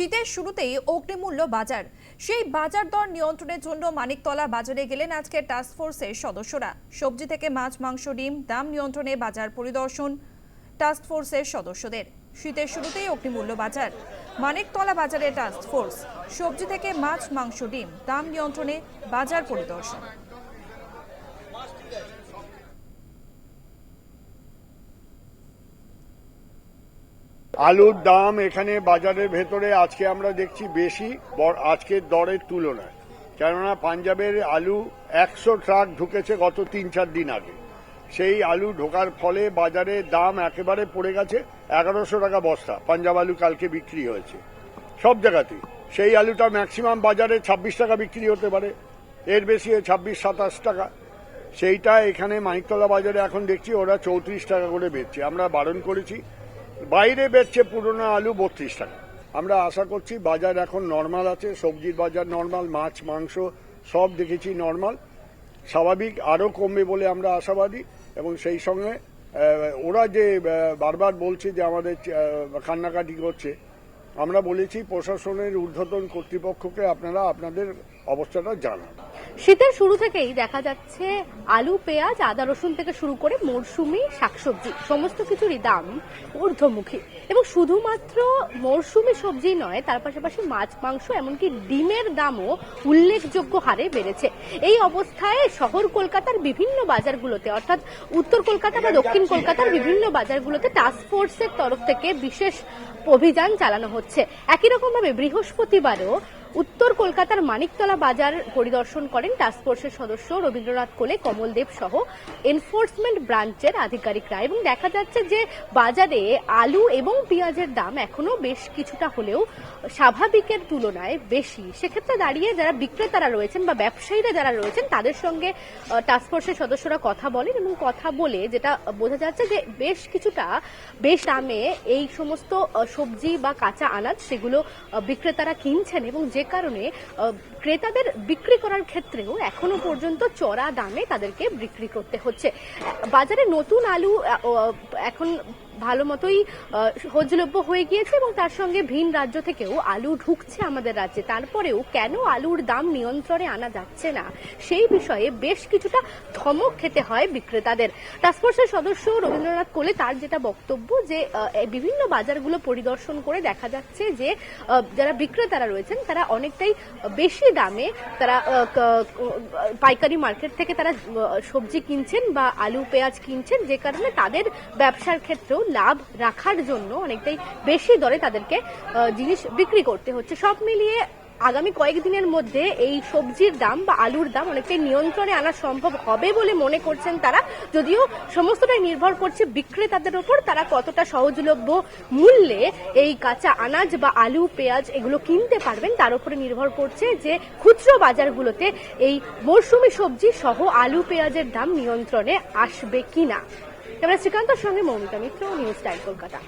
শীতের শুরুতেই অগ্নিমূল্য বাজার। সেই বাজার দর নিয়ন্ত্রণের জন্য মানিকতলা বাজারে গেলেন আজকে টাস্ক ফোর্সের সদস্যরা। সবজি থেকে মাছ, মাংস, ডিম, দাম নিয়ন্ত্রণে বাজার পরিদর্শন টাস্ক ফোর্সের সদস্যদের। শীতের শুরুতেই অগ্নিমূল্য বাজার। মানিকতলা বাজারে টাস্ক ফোর্স সবজি থেকে মাছ, মাংস, ডিম, দাম নিয়ন্ত্রণে বাজার পরিদর্শন। আলুর দাম এখানে বাজারের ভেতরে আজকে আমরা দেখছি বেশি আজকের দরের তুলনায়। কেননা পাঞ্জাবের আলু একশো ট্রাক ঢুকেছে গত তিন চার দিন আগে। সেই আলু ঢোকার ফলে বাজারে দাম একেবারে পড়ে গেছে, এগারোশো টাকা বস্তা। পাঞ্জাব আলু কালকে বিক্রি হয়েছে। সব জায়গাতেই সেই আলুটা ম্যাক্সিমাম বাজারে ছাব্বিশ টাকা বিক্রি হতে পারে। এর বেশি ছাব্বিশ, সাতাশ টাকা। সেইটা এখানে মানিকতলা বাজারে এখন দেখছি ওরা চৌত্রিশ টাকা করে বেচছে। আমরা বারণ করেছি বাইরে বেচছে পুরনো আলু বত্রিশ টাকা। আমরা আশা করছি বাজার এখন নর্মাল আছে, সবজির বাজার নর্মাল মাছ, মাংস সব দেখেছি নর্মাল স্বাভাবিক আরও কমবে বলে আমরা আশাবাদী এবং সেই সঙ্গে ওরা যে বারবার বলছে যে আমাদের কান্নাকাটি করছে, আমরা বলেছি প্রশাসনের ঊর্ধ্বতন কর্তৃপক্ষকে আপনারা আপনাদের অবস্থাটা জানান। শীতের শুরু থেকেই দেখা যাচ্ছে আলু, পেঁয়াজ, আদা, রসুন থেকে শুরু করে মরশুমি শাকসবজি, সমস্ত কিছুরই দাম ঊর্ধ্বমুখী। এবং শুধুমাত্র মরশুমি সবজি নয়, তার পাশাপাশি মাছ, মাংস, এমনকি ডিমের দামও উল্লেখযোগ্য হারে বেড়েছে। এই অবস্থায় শহর কলকাতার বিভিন্ন বাজারগুলোতে, অর্থাৎ উত্তর কলকাতা বা দক্ষিণ কলকাতার বিভিন্ন বাজারগুলোতে টাস্ক ফোর্সের তরফ থেকে বিশেষ অভিযান চালানো হচ্ছে। একই রকমভাবে বৃহস্পতিবারও উত্তর কলকাতার মানিকতলা বাজার পরিদর্শন করেন টাস্কফোর্সের সদস্য রবীন্দ্রনাথ কোলে কমলদেব সহ এনফোর্সমেন্ট ব্রাঞ্চের আধিকারিকরা। এবং দেখা যাচ্ছে যে বাজারে আলু এবং পেঁয়াজের দাম এখনও বেশ কিছুটা হলেও স্বাভাবিকের তুলনায় বেশি। সেক্ষেত্রে দাঁড়িয়ে যারা বিক্রেতারা রয়েছেন বা ব্যবসায়ীরা যারা রয়েছেন, তাদের সঙ্গে টাস্কফোর্সের সদস্যরা কথা বলেন এবং কথা বলে যেটা বোঝা যাচ্ছে যে বেশ কিছুটা, বেশ দামে এই সমস্ত সবজি বা কাঁচা আনাজ সেগুলো বিক্রেতারা কিনছেন এবং যে কারণে আহ, ক্রেতাদের বিক্রি করার ক্ষেত্রেও এখনও পর্যন্ত চড়া দামে তাদেরকে বিক্রি করতে হচ্ছে। বাজারে নতুন আলু এখন ভালো মতোই আহ, সহজলভ্য হয়ে গিয়েছে এবং তার সঙ্গে ভিন রাজ্য থেকেও আলু ঢুকছে আমাদের রাজ্যে। তারপরেও কেন আলুর দাম নিয়ন্ত্রণে আনা যাচ্ছে না? সেই বিষয়ে বেশ কিছুটা ধমক খেতে হয় বিক্রেতাদের। টাস্কফোর্সের সদস্য রবীন্দ্রনাথ কোলে তার যেটা বক্তব্য যে বিভিন্ন বাজারগুলো পরিদর্শন করে দেখা যাচ্ছে যে যারা বিক্রেতারা রয়েছেন তারা অনেকটাই বেশি দামে তারা পাইকারি মার্কেট থেকে তারা সবজি কিনছেন বা আলু পেঁয়াজ কিনছেন যে কারণে তাদের ব্যবসার ক্ষেত্রেও লাভ রাখার জন্য অনেকটাই বেশি দরে তাদেরকে জিনিস বিক্রি করতে হচ্ছে। সব মিলিয়ে আগামী কয়েকদিনের মধ্যে এই সবজির দাম বা আলুর দাম অনেকটাই নিয়ন্ত্রণে আনা সম্ভব হবে বলে মনে করছেন তারা। যদিও সমস্তটাই নির্ভর করছে বিক্রেতাদের ওপর, তারা কতটা সহজলভ্য মূল্যে এই কাঁচা আনাজ বা আলু, পেঁয়াজ এগুলো কিনতে পারবেন, তার উপরে নির্ভর করছে যে খুচরো বাজারগুলোতে এই মরশুমি সবজি সহ আলু, পেঁয়াজের দাম নিয়ন্ত্রণে আসবে কিনা। ক্যামেরা শ্রীকান্তর সঙ্গে মৌমিতা মিত্র নিউজ টাইম কলকাতা।